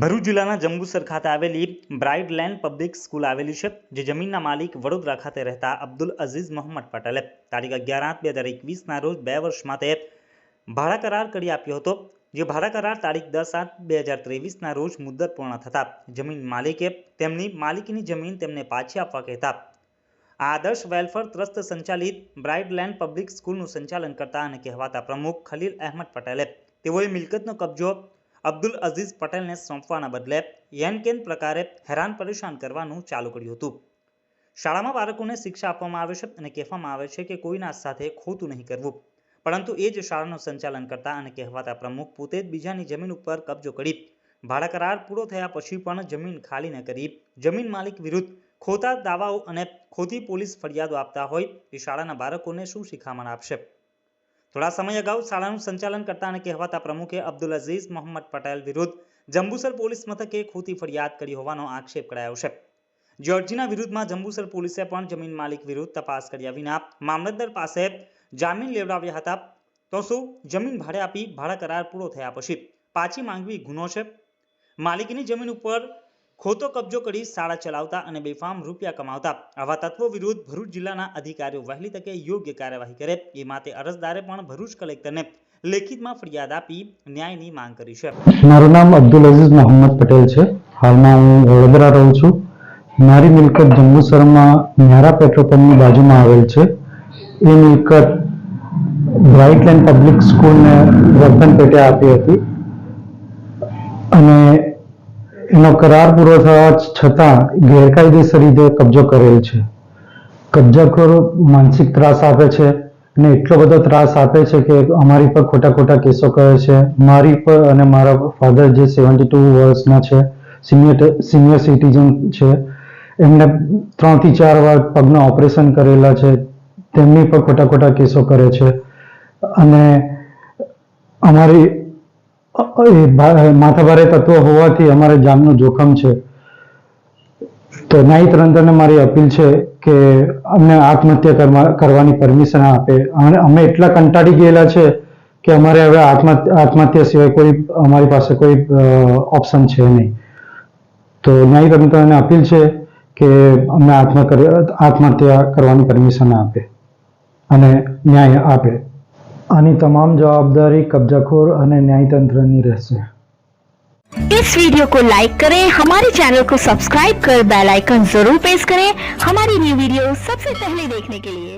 ભરૂચ જિલ્લાના જંબુસર ખાતે આવેલી બ્રાઇડ લેન્ડ પબ્લિક સ્કૂલ આવેલી છે, જે જમીનના માલિક વડોદરા ખાતે રહેતા અબ્દુલ અઝીઝ મોહમ્મદ પટેલે તારીખ અગિયાર આઠ બે હજાર એકવીસના રોજ બે વર્ષ માટે ભાડા કરાર કરી આપ્યો હતો, જે ભાડા કરાર તારીખ દસ આઠ બે હજાર ત્રેવીસના રોજ મુદત પૂર્ણ થતાં જમીન માલિકે તેમની માલિકીની જમીન તેમને પાછી આપવા કહેતા. આદર્શ વેલફેર ટ્રસ્ટ સંચાલિત બ્રાઇડ લેન્ડ પબ્લિક સ્કૂલનું સંચાલન કરતા અને કહેવાતા પ્રમુખ ખલીલ અહેમદ પટેલે તેઓએ મિલકતનો કબજો અબ્દુલ અઝીઝ પટેલને સોંપવાના બદલે યેનકેન પ્રકારે હેરાન પરેશાન કરવાનું ચાલુ કર્યું હતું. શાળામાં બાળકોને શિક્ષા આપવામાં આવે છે અને કહેવામાં આવે છે કે કોઈના સાથે ખોટું નહીં કરવું. પરંતુ એ જ શાળાનું સંચાલન કરતા અને કહેવાતા પ્રમુખ પોતે જ બીજાની જમીન ઉપર કબજો કરી ભાડા કરાર પૂરો થયા પછી પણ જમીન ખાલી ન કરી જમીન માલિક વિરુદ્ધ ખોટા દાવાઓ અને ખોટી પોલીસ ફરિયાદો આપતા હોય એ શાળાના બાળકોને શું શિખામણ આપશે? થોડા સમય અગાઉ શાળાનું સંચાલન કરતા અને કહેવાતા પ્રમુખે અબ્દુલ અઝીઝ, મોહમ્મદ પટેલ વિરુદ્ધ જંબુસર પોલીસ મથકે ખોટી ફરિયાદ કરી હોવાનો આક્ષેપ કરાયો છે. જ્યોર્જીના વિરુદ્ધમાં જંબુસર પોલીસે પણ જમીન માલિક વિરુદ્ધ તપાસ કર્યા વિના મામલતદાર પાસે જામીન લેવડાવ્યા હતા. તો શું જમીન ભાડે આપી ભાડા કરાર પૂરો થયા પછી પાછી માંગવી ગુનો છે? માલિકીની જમીન ઉપર ખોટો કબજો કરી શાળા ચલાવતા અને બેફામ રૂપિયા કમાવતા. આવા તત્વો વિરુદ્ધ ભરૂચ જિલ્લાના અધિકારીઓ વહેલી તકે યોગ્ય કાર્યવાહી કરે. એ માટે અરજદારે પણ ભરૂચ કલેક્ટરને લેખિતમાં ફરિયાદ આપી ન્યાયની માંગ કરી છે. મારું નામ અબ્દુલ અઝીઝ મોહમ્મદ પટેલ છે. હાલમાં હું વડોદરા રહું છું. મારી મિલકત જંબુસરમાં ન્યારા પેટ્રોલ પંપની બાજુમાં આવેલ છે. એ મિલકત બ્રાઇટ લેન્ડ પબ્લિક સ્કૂલને વર્તન પેટે આપી હતી. અને એનો કરાર પૂરો થવા છતાં ગેરકાયદેસર રીતે કબજો કરેલ છે. કબજાખોર માનસિક ત્રાસ આપે છે અને એટલો બધો ત્રાસ આપે છે કે અમારી પર ખોટા ખોટા કેસો કરે છે. મારી પર અને મારા ફાધર જે સેવન્ટી ટુ વર્ષના છે સિનિયર સિનિયર સિટીઝન છે, એમને ત્રણથી ચાર વાર પગના ઓપરેશન કરેલા છે, તેમની પર ખોટા ખોટા કેસો કરે છે. અને અમારી માથાભારે તત્વો હોવાથી અમારે જાનનું જોખમ છે. તો ન્યાયિક તંત્રને મારી અપીલ છે કે અમને આત્મહત્યા કરવાની પરમિશન આપે. અને અમે એટલા કંટાળી ગયેલા છે કે અમારે હવે આત્મહત્યા સિવાય કોઈ, અમારી પાસે કોઈ ઓપ્શન છે નહીં. તો ન્યાયિક તંત્રને અપીલ છે કે અમને આત્મ આત્મહત્યા કરવાની પરમિશન આપે. અને ન્યાય આપે. આની તમામ જવાબદારી કબજાખોર અને ન્યાયતંત્રની રહેશે इस वीडियो को लाइक करें हमारे चैनल को सब्सक्राइब कर बेल आइकन जरूर प्रेस करें हमारी न्यू वीडियो सबसे पहले देखने के लिए